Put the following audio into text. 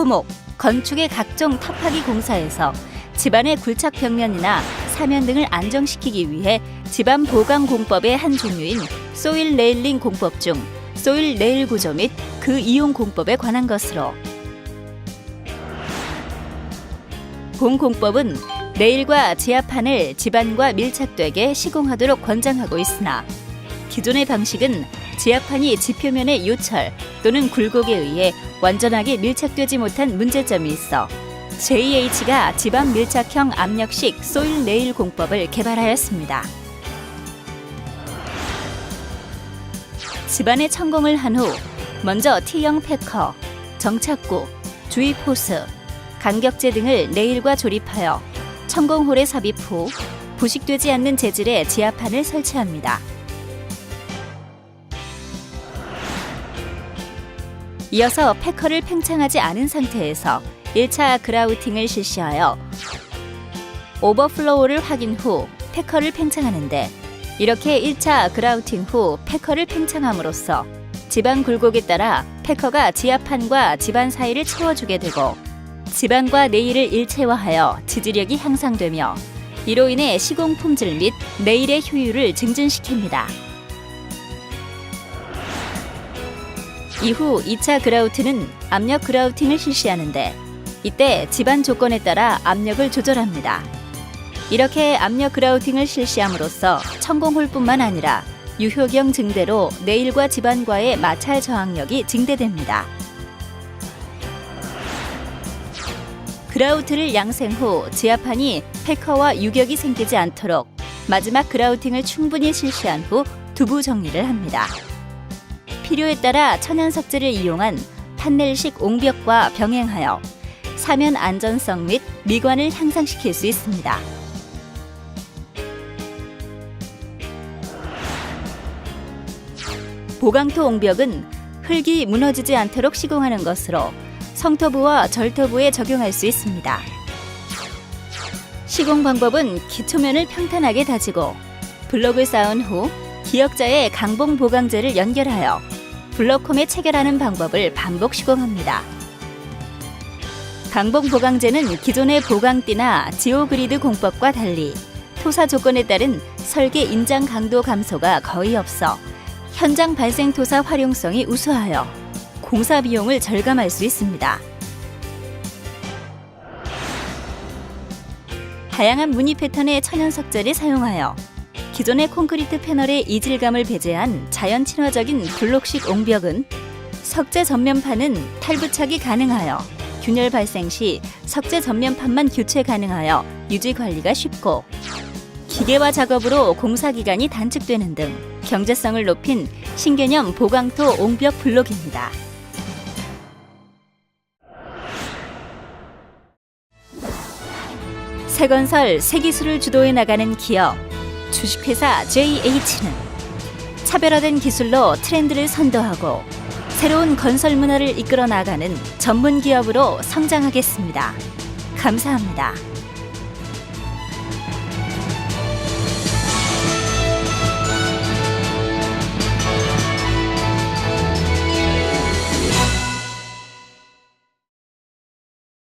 토목, 건축의 각종 탑하기 공사에서 집안의 굴착 벽면이나 사면 등을 안정시키기 위해 집안 보강 공법의 한 종류인 소일 레일링 공법 중 소일 레일 구조 및 그 이용 공법에 관한 것으로. 본 공법은 레일과 지하판을 집안과 밀착되게 시공하도록 권장하고 있으나 기존의 방식은 지하판이 지표면의 요철 또는 굴곡에 의해 완전하게 밀착되지 못한 문제점이 있어 JH가 집안 밀착형 압력식 소일 레일 공법을 개발하였습니다. 집안에 천공을 한 후 먼저 T형 패커, 정착구, 주입 호스, 간격재 등을 레일과 조립하여 천공홀에 삽입 후 부식되지 않는 재질의 지하판을 설치합니다. 이어서 패커를 팽창하지 않은 상태에서 1차 그라우팅을 실시하여 오버플로우를 확인 후 패커를 팽창하는데 이렇게 1차 그라우팅 후 패커를 팽창함으로써 집안 굴곡에 따라 패커가 지하판과 집안 사이를 채워주게 되고 집안과 내일을 일체화하여 지지력이 향상되며 이로 인해 시공 품질 및 내일의 효율을 증진시킵니다. 이후 2차 그라우트는 압력 그라우팅을 실시하는데 이때 집안 조건에 따라 압력을 조절합니다. 이렇게 압력 그라우팅을 실시함으로써 천공홀뿐만 아니라 유효경 증대로 내일과 집안과의 마찰 저항력이 증대됩니다. 그라우트를 양생 후 지하판이 패커와 유격이 생기지 않도록 마지막 그라우팅을 충분히 실시한 후 두부 정리를 합니다. 필요에 따라 천연 석재를 이용한 판넬식 옹벽과 병행하여 사면 안전성 및 미관을 향상시킬 수 있습니다. 보강토 옹벽은 흙이 무너지지 않도록 시공하는 것으로 성터부와 절터부에 적용할 수 있습니다. 시공 방법은 기초면을 평탄하게 다지고 블록을 쌓은 후 기역자에 강봉 보강제를 연결하여 블록홈에 체결하는 방법을 반복 시공합니다. 강봉 보강제는 기존의 보강띠나 지오그리드 공법과 달리 토사 조건에 따른 설계 인장 강도 감소가 거의 없어 현장 발생 토사 활용성이 우수하여 공사 비용을 절감할 수 있습니다. 다양한 무늬 패턴의 천연 석재를 사용하여 기존의 콘크리트 패널의 이질감을 배제한 자연 친화적인 블록식 옹벽은 석재 전면판은 탈부착이 가능하여 균열 발생 시 석재 전면판만 교체 가능하여 유지 관리가 쉽고 기계화 작업으로 공사 기간이 단축되는 등 경제성을 높인 신개념 보강토 옹벽 블록입니다. 새건설 새기술을 주도해 나가는 기업 주식회사 JH는 차별화된 기술로 트렌드를 선도하고 새로운 건설 문화를 이끌어 나가는 전문 기업으로 성장하겠습니다. 감사합니다.